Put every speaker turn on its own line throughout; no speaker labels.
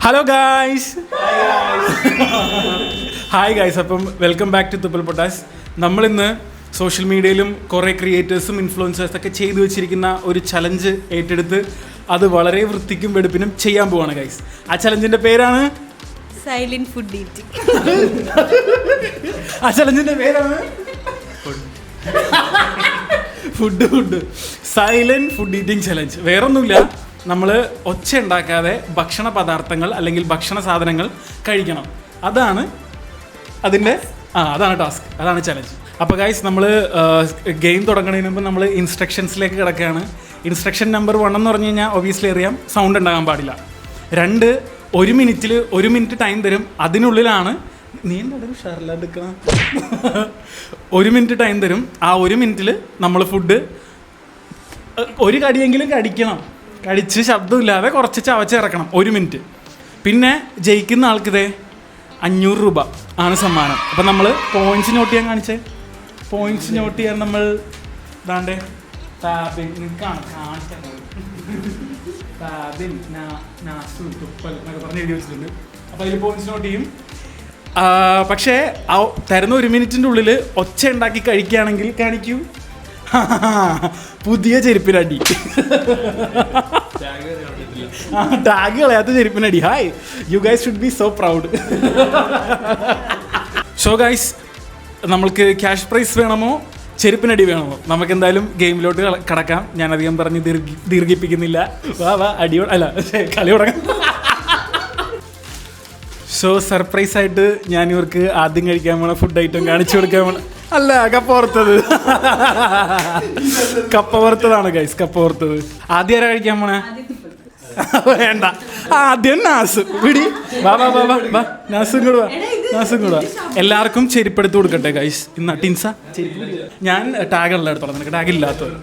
Hello guys hi guys അപ്പം welcome back to Thuppal Pottas നമ്മളിന്ന് social മീഡിയയിലും കുറേ ക്രിയേറ്റേഴ്സും ഇൻഫ്ലുവൻസേഴ്സൊക്കെ ചെയ്തു വെച്ചിരിക്കുന്ന ഒരു ചലഞ്ച് ഏറ്റെടുത്ത് അത് വളരെ വൃത്തിക്കും വെടുപ്പിനും ചെയ്യാൻ പോവാണ് ഗൈസ് ആ ചലഞ്ചിന്റെ പേരാണ്?
സൈലന്റ് ഫുഡ് ഈറ്റിംഗ്
ആ ചലഞ്ചിന്റെ പേരാണ്? Food food food silent food eating challenge വേറൊന്നുമില്ല. നമ്മൾ ഒച്ച ഉണ്ടാക്കാതെ ഭക്ഷണ പദാർത്ഥങ്ങൾ അല്ലെങ്കിൽ ഭക്ഷണ സാധനങ്ങൾ കഴിക്കണം. അതാണ് അതിന്റെ ആ അതാണ് ടാസ്ക് അതാണ് ചലഞ്ച് അപ്പോൾ ഗൈസ് നമ്മൾ ഗെയിം തുടങ്ങുന്നതിന് മുമ്പ് നമ്മൾ ഇൻസ്ട്രക്ഷൻസിലേക്ക് കിടക്കുകയാണ്. ഇൻസ്ട്രക്ഷൻ നമ്പർ വൺ എന്ന് പറഞ്ഞു കഴിഞ്ഞാൽ ഒബിയസ്ലി അറിയാം സൗണ്ട് ഉണ്ടാകാൻ പാടില്ല. രണ്ട് ഒരു മിനിറ്റിൽ ഒരു മിനിറ്റ് ടൈം തരും. അതിനുള്ളിലാണ് നീ എന്താ ഒരു മിനിറ്റ് ടൈം തരും. ആ ഒരു മിനിറ്റിൽ നമ്മൾ ഫുഡ് ഒരു കടിയെങ്കിലും കടിക്കണം. കടിച്ച് ശബ്ദമില്ലാതെ കുറച്ച് ചവച്ചിറക്കണം ഒരു മിനിറ്റ്. പിന്നെ ജയിക്കുന്ന ആൾക്കിതേ അഞ്ഞൂറ് രൂപ ആണ് സമ്മാനം. അപ്പം നമ്മൾ പോയിന്റ്സ് നോട്ട് ചെയ്യാൻ കാണിച്ചേ. പോയിന്റ്സ് നോട്ട് ചെയ്യാൻ നമ്മൾ ഇതാണ്ടേ. താബിൻ നിൽക്കാണ് കാണിച്ചത് താബിൻ പറഞ്ഞ് എഴുതി വെച്ചിട്ടുണ്ട്. അപ്പോൾ അതിൽ പോയിന്റ്സ് നോട്ട് ചെയ്യും. പക്ഷേ ആ തരുന്ന ഒരു മിനിറ്റിന്റെ ഉള്ളിൽ ഒച്ച ഉണ്ടാക്കി കഴിക്കുകയാണെങ്കിൽ കാണിക്കൂ. പുതിയ ചെരുപ്പിനടി. ടാഗ് കളയാത്ത ചെരുപ്പിനടി. Hi you guys should be so proud so guys നമ്മൾക്ക് ക്യാഷ് പ്രൈസ് വേണമോ? ചെരുപ്പിനടി വേണമോ? നമുക്ക് എന്തായാലും ഗെയിമിലോട്ട് കടക്കാം. ഞാനധികം പറഞ്ഞ് ദീർഘി ദീർഘിപ്പിക്കുന്നില്ല. വാ വാ അടിയോ അല്ല കളി തുടങ്ങാം. സോ സർപ്രൈസ് ആയിട്ട് ഞാൻ ഇവർക്ക് ആദ്യം കഴിക്കാൻ പോണ ഫുഡ് ഐറ്റം കാണിച്ചു കൊടുക്കാൻ പോണ അല്ല കപ്പ വറുത്തത്. കപ്പ വറുത്തതാണ് ഗൈസ് കപ്പ വറുത്തത്. ആദ്യം ആരാ കഴിക്കാൻ പോണേ? വേണ്ട. ആദ്യം നാസ്. പിടി. വാ വാ വാ വാ നാസും കൂടെ വാ. നാസും കൂടെ വാ. എല്ലാവർക്കും ചെരിപ്പെടുത്ത് കൊടുക്കട്ടെ ഗൈസ് ഇന്ന് ടിൻസ ഞാൻ ടാഗ് ഉള്ള എടുത്തോളാം നിനക്ക് ടാഗ് ഇല്ലാത്തത്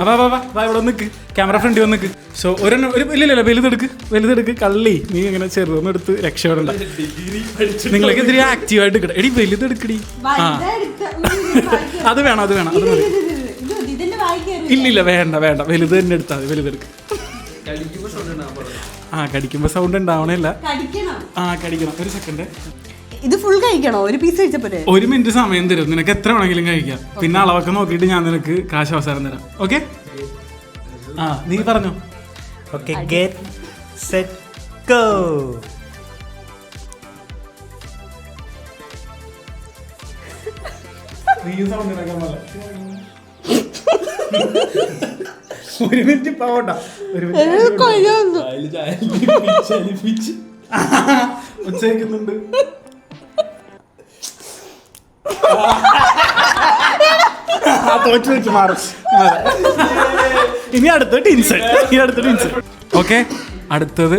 ആ, വാ വാ ഇവിടെ നിൽക്ക് ക്യാമറ ഫ്രണ്ടി വന്ന് നിൽക്ക് സോ ഒരെണ്ണം ഒരു ഇല്ല ഇല്ല വലുതെടുക്ക്. വലുതെടുക്ക്. കള്ളി. നീ ഇങ്ങനെ ചെറുതൊന്നും എടുത്ത് രക്ഷപ്പെടണ്ട. നിങ്ങൾക്ക് എന്തിനാ ആക്റ്റീവായിട്ട് കിട്ടും എടി വലുതെടുക്കടി. ആ. അത് വേണം അത് വേണം അത് മതി. ഇല്ലില്ല വേണ്ട വേണ്ട. വലുത് തന്നെ എടുത്താൽ മതി. വലുതെടുക്ക്. ആ കടിക്കുമ്പോൾ സൗണ്ട് ഉണ്ടാവണേ
കടിക്കണം.
ആ കടിക്കണം. ഒരു സെക്കൻഡ്
ഇത് ഫുൾ കഴിക്കണോ? ഒരു പീസ് കഴിച്ചപ്പോരെ
ഒരു മിനിറ്റ് സമയം തരും. നിനക്ക് എത്ര വേണമെങ്കിലും കഴിക്കാം. പിന്നെ അളവൊക്കെ നോക്കിയിട്ട് ഞാൻ നിനക്ക് കാശ് അവസരം തരാം. ഓക്കെ ആ നീ പറഞ്ഞു. ഓക്കെ ഗെറ്റ് സെറ്റ് ഗോ ഒരു മിനിറ്റ് പോകണ്ട ഒരു മിനിറ്റ് ഉച്ചയ്ക്കുന്നുണ്ട് തോറ്റു വെച്ച് മാറും. ഇനി അടുത്ത ടിൻസൺ ഇനി അടുത്ത ടിൻസൺ ഓക്കെ അടുത്തത്.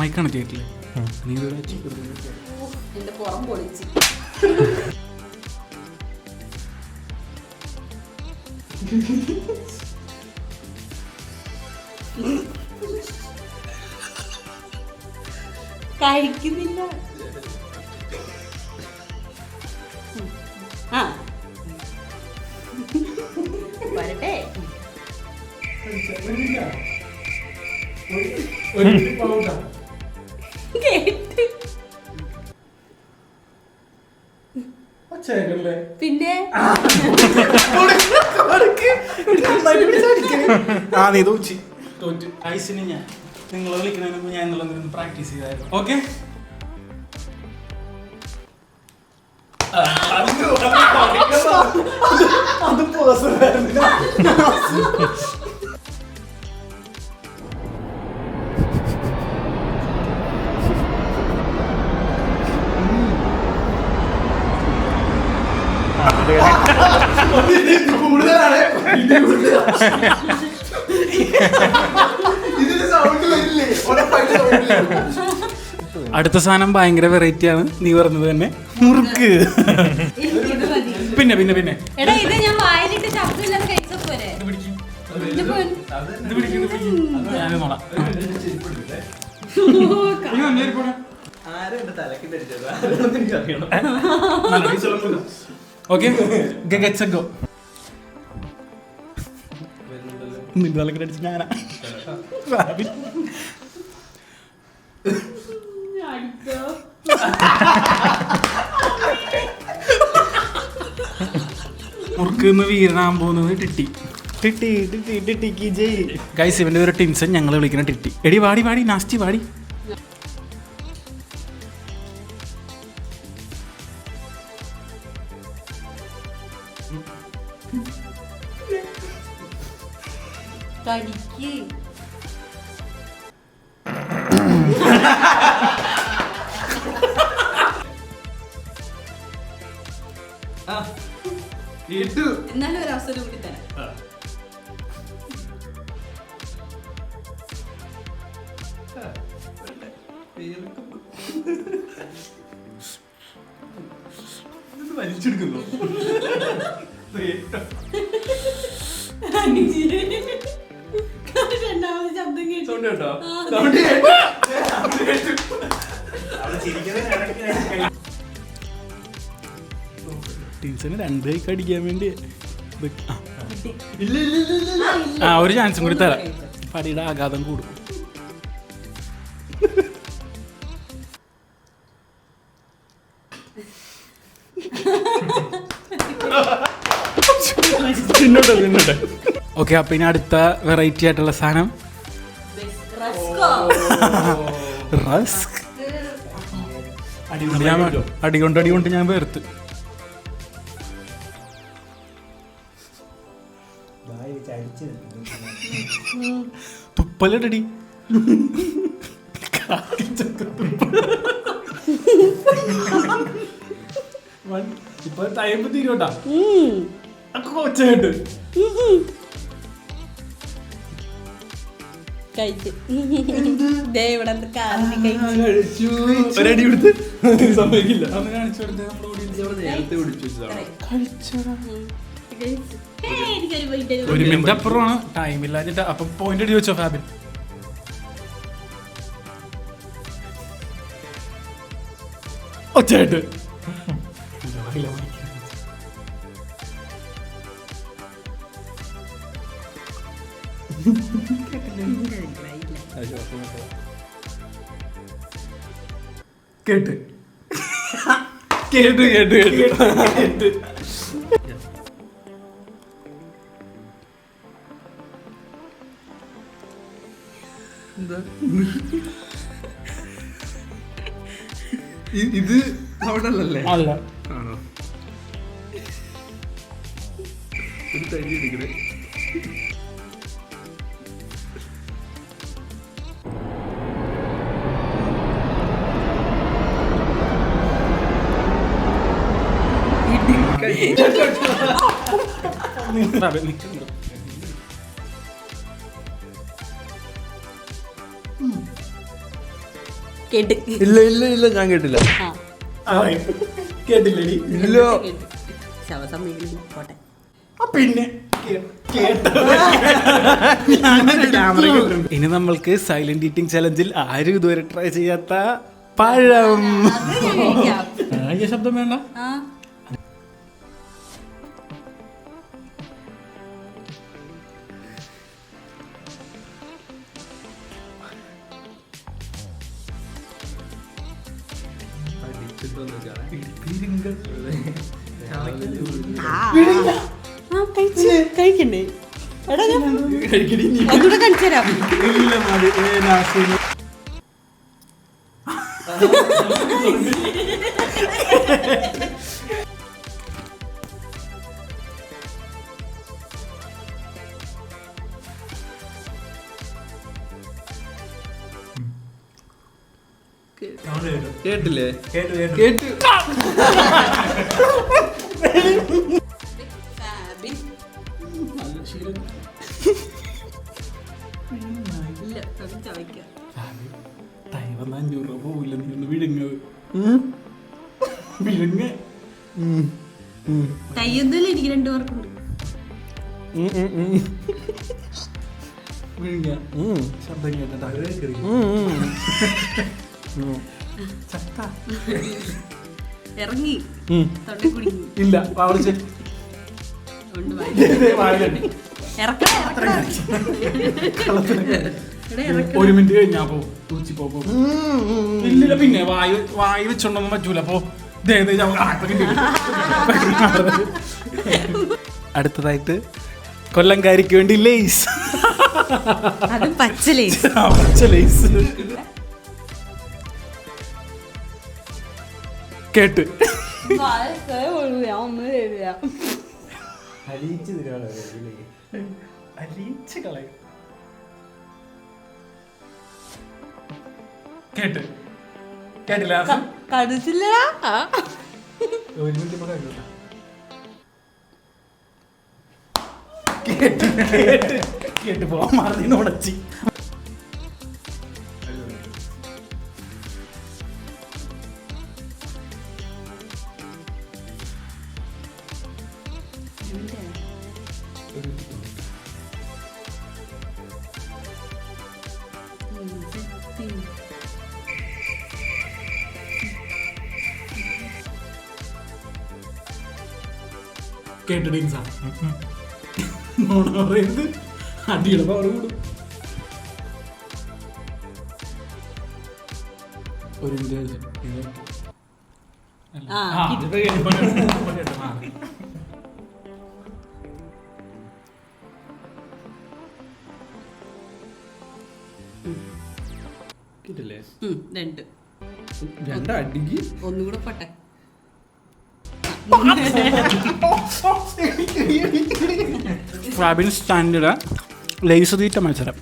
മൈക്ക് കണക്ട് ചെയ്തിട്ടില്ലേ നീ
കഴിക്കുന്നില്ല. ആ. വരട്ടെ. പിന്നെ?
ആ നീ തോച്ചി തോറ്റ്. ഐസിന് ഞാൻ. നിങ്ങൾ വിളിക്കുന്നതിന് മുമ്പ് ഞാൻ പ്രാക്ടീസ് ചെയ്തായിരുന്നു. ഓക്കെ അത് പേഴ്സണൽ കൂടുതലാണ് അടുത്ത സാധനം ഭയങ്കര വെറൈറ്റി ആണ്. നീ പറഞ്ഞത് തന്നെ. മുറുക്ക്. പിന്നെ പിന്നെ പിന്നെ.
എടാ ഇത് ഞാൻ വായിലിട്ട് ശബ്ദമില്ലാതെ കഴിച്ച പോരെ.
ഇത് പിടിക്ക്,
ഇത്
മുറുക്കുന്ന് വീരനാൻ പോകുന്നത് ടിട്ടി.
ടിട്ടി ടിട്ടി ടിട്ടിക്ക് ജയ്
ഗൈസ് ഇവന്റെ ഒരു ടിൻസൺ ഞങ്ങൾ വിളിക്കുന്ന ടിട്ടി. എടി വാടി വാടി നാസ്റ്റി വാടി. വലിച്ചെടുക്കുന്നു
രണ്ടാമത് ശബ്ദം കേട്ടു
ടീംസിന് രണ്ട് കൈക്ക് അടിക്കാൻ വേണ്ടി. ആ ഒരു ചാൻസും കൂടി തരാം. പടിയുടെ ആഘാതം കൂടും. തിന്നോട്ടെ തിന്നോട്ടെ ഓക്കെ അപ്പൊ ഇനി അടുത്ത വെറൈറ്റി ആയിട്ടുള്ള സാധനം.
റസ്കോ.
ഞാൻ അടികൊണ്ട് അടികൊണ്ട് ഞാൻ വേർത്ത്.
തുപ്പലടി
തുപ്പലടി ഇപ്പൊ ടൈം തീരുവട്ടാ
തരൂ.
ഒരു മിനിറ്റ് അപ്പുറമാണ്. ടൈം ഇല്ലാഞ്ഞിട്ട് അപ്പൊ പോയിന്റ് അടി വെച്ചോ ഫാബിൻ. ഒച്ചയായിട്ട് കേട്ട്. കേട്ട് കേട്ട് കേട്ട്. കേട്ട്
ഇത് അവിടെ അല്ലല്ലേ?
അല്ല.
ഒരു തരി എടുക്കണേ ഇല്ല ഇല്ല ഇല്ല ഞാൻ കേട്ടില്ല.
കേട്ടില്ല
ഇല്ല.
കേട്ടു പോട്ടെ.
പിന്നെ ഇനി നമ്മൾക്ക് സൈലന്റ് ഈറ്റിംഗ് ചലഞ്ചിൽ ആരും ഇതുവരെ ട്രൈ ചെയ്യാത്ത പഴം. ശബ്ദം വേണ്ട.
ആ. ആ. ആ, കഴിച്ച് കഴിക്കണ്ടേ? എടാ ഞാൻ ഒന്നുകൂടെ കാണിച്ചു തരാം.
കേട്ടില്ലേ?
കേട്ടു. കേട്ടു.
ഇല്ല ചവയ്ക്കാം
ടൈം അഞ്ഞൂറ് രൂപ പോവില്ല നീ ഒന്ന് വിഴുങ്ങ്. വിഴുങ്ങ്
തയ്യൊന്നുമില്ല എനിക്ക് രണ്ടു പേർക്കുണ്ട്
വിഴുങ്ങ. ശബ്ദം കേട്ടാ ചത്ത.
ഇറങ്ങി. തൊണ്ട കുടുങ്ങി.
ഇല്ല വാവിളിച്ച്
കൊണ്ട് വായി.
ഒരു മിനിറ്റ് കഴിഞ്ഞാ പോ തൂച്ചി പോ. ഇല്ലില്ല പിന്നെ വായു വായു വെച്ചോണ്ടൊന്നും പറ്റൂല. അപ്പോ അടുത്തതായിട്ട് കൊല്ലംകാരിക്ക് വേണ്ടി ലേസ്.
അത് പച്ച
ആ, പച്ച ലേസ്. കേട്ട്.
ഒന്നും തരുവാണ്
അലിയിച്ച് കളയും കേട്ട് കേട്ടില്ല
കടിച്ചില്ല
ഒരു മിനിറ്റ് കൂടെ കേട്ടോ കേട്ട് കേട്ട് കേട്ട് പോവാൻ മാറി ഉടച്ചി കേട്ട് ഡീൻസാ നോണ പറയുന്നത്? അടിയുടെ പവർ കൂടും. ഒരു
രണ്ട്.
രണ്ടടിക്ക്
ഒന്നുകൂടെ പോട്ടെ.
ഫാബിൻ സ്റ്റാൻഡിലെ ലേസ് തീറ്റ മത്സരം.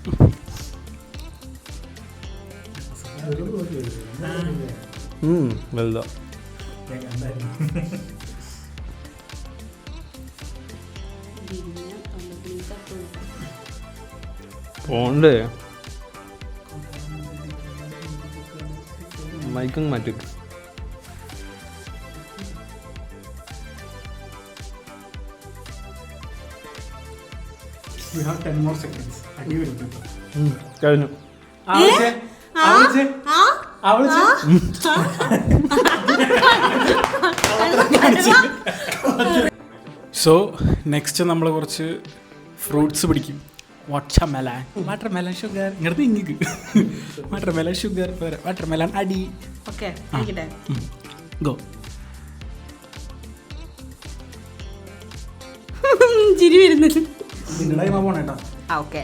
വലുതാ. പോണ്ടേ? മൈക്കും മാറ്റി
you have ten more seconds അടി.
കഴിഞ്ഞു.
സോ നെക്സ്റ്റ് നമ്മൾ കുറച്ച് ഫ്രൂട്ട്സ് പിടിക്കും. Watermelon watermelon sugar ഇങ്ങനത്തെ ഇങ്ങക്ക് watermelon sugar watermelon അടി
ഓക്കെ
ഗോ
ചിരി വരുന്നത്.
നിങ്ങളുടെ കൈമ പോണേട്ടാ
ആ ഓക്കെ.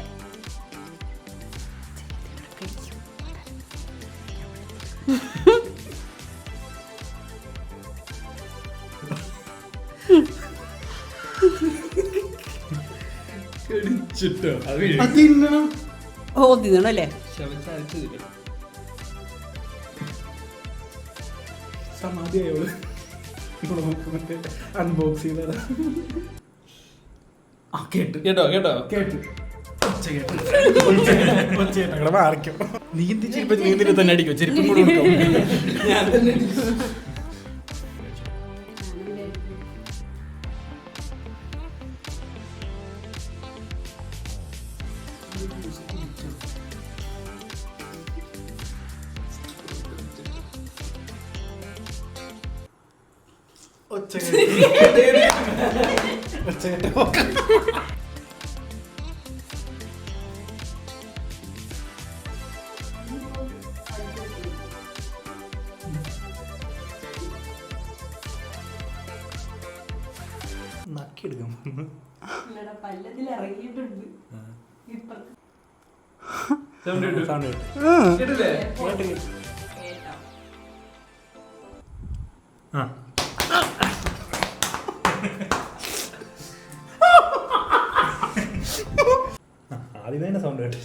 ഓ
തിന്നണല്ലേ സമാധിയായോൾ. അൺബോക്സ് ചെയ്തത്. കേട്ട്
കേട്ടോ കേട്ടോ
കേട്ട് നീന്തിട്ട് കേട്ട്. ഒച്ച കേട്ട്. ഒച്ച കേട്ട്. അങ്ങടെ മാറിക്കോ. നീ എന്ത് ചെരുപ്പ് തന്നെ അടിക്കോ ചെരുപ്പും കൂടെ കൊടുക്കും ഞാൻ തന്നെ നക്കിയെടുക്കാം
പല്ലത്തിൽ ഇറങ്ങിയിട്ടുണ്ട്. ഇപ്പുറത്ത്
സൗണ്ട് കേട്ട്?
കേട്ടില്ലേ?
കേട്ടോ
ആ ആ, ആദ്യം തന്നെ സൗണ്ട് കേട്ടു.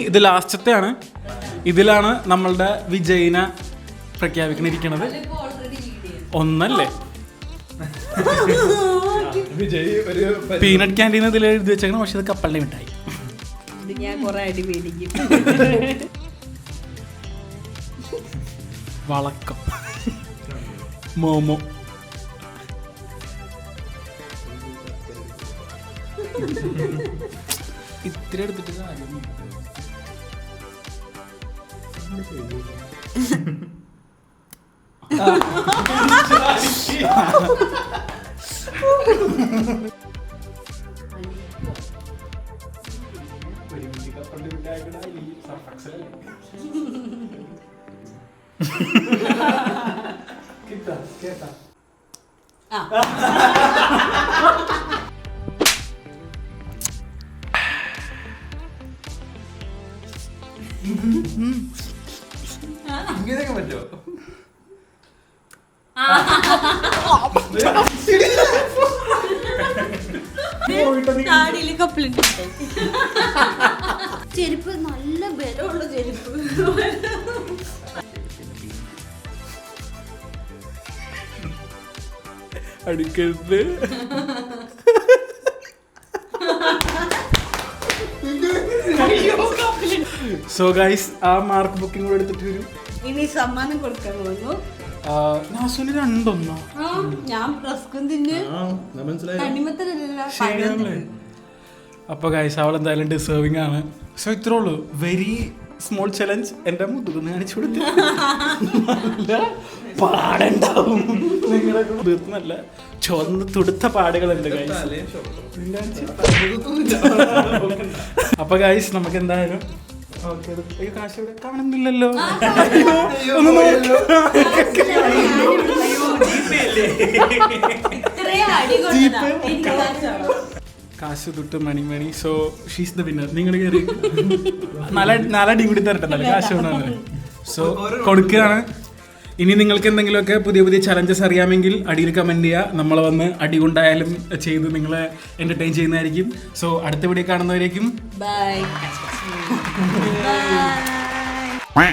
ഇത് ലാസ്റ്റത്തെയാണ്. ഇതിലാണ് നമ്മളുടെ വിജയിനെ പ്രഖ്യാപിക്കണിരിക്കണത്. ഒന്നല്ലേ?
വിജയ് ഒരു
പീനട്ട് ക്യാന്റീൻ ഇതിൽ എഴുതി വെച്ചേക്കണം പക്ഷെ ഇത് കപ്പലിനെ മിഠായി.
ഇത് ഞാൻ കൊറേ അടി മേടിക്കും.
വളക്കം. മോമോ. ഇത്ര എടുത്തിട്ട് കാര്യമൊന്നും
ആ
ഇങ്ങനെയൊക്കെ പറ്റുമോ?
താടിയിൽ കപ്പിളിട്ട് ചെരുപ്പ് നല്ല ബലമുള്ള ചെരുപ്പ്.
അടുക്കരുത്. സോ ഗൈസ് ആ മാർക്ക് ബുക്കിംഗ് കൂടെ എടുത്തിട്ട് വരും.
ഇനി സമ്മാനം കൊടുക്കാൻ പോകുന്നു.
രണ്ടൊന്നോ?
ആ ഞാൻ റസ്കും തിന്ന്.
മനസ്സിലായി.
തണ്ണിമത്തനല്ല
ശരിയാണല്ലേ? അപ്പൊ ഗൈസ് അവൾ എന്തായാലും ഡിസേർവിംഗ് ആണ്. സോ ഇത്രേ ഉള്ളൂ. വെരി സ്മോൾ ചലഞ്ച് എന്റെ മുതുകുന്ന് കാണിച്ചു കൊടുത്തു. നല്ല പാടുണ്ടാവും. നിങ്ങളെ തീർന്നല്ല ചുവന്ന് തുടുത്ത പാടുകളുണ്ട് ഗൈസ് അപ്പൊ ഗൈസ് നമുക്ക് എന്തായാലും അയ്യോ കാശ് ഇവിടെ കാണുന്നില്ലല്ലോ. ഒന്ന്
കാശാണോ?
കാശ് തൊട്ട് money money. So she's the winner നിങ്ങൾ കയറി. നാല അടി കൂടി തരട്ടെ നല്ല കാശ് കൊണ്ടാണ് സോ കൊടുക്കുകയാണ്. ഇനി നിങ്ങൾക്ക് എന്തെങ്കിലുമൊക്കെ പുതിയ പുതിയ ചലഞ്ചസ് അറിയാമെങ്കിൽ അടിയിൽ കമന്റ് ചെയ്യുക നമ്മൾ വന്ന് അടി കൊണ്ടായാലും ചെയ്ത് നിങ്ങളെ എന്റർടൈൻ ചെയ്യുന്നതായിരിക്കും. സോ അടുത്ത വീഡിയോ കാണുന്നവരേക്കും
ബൈ ബൈ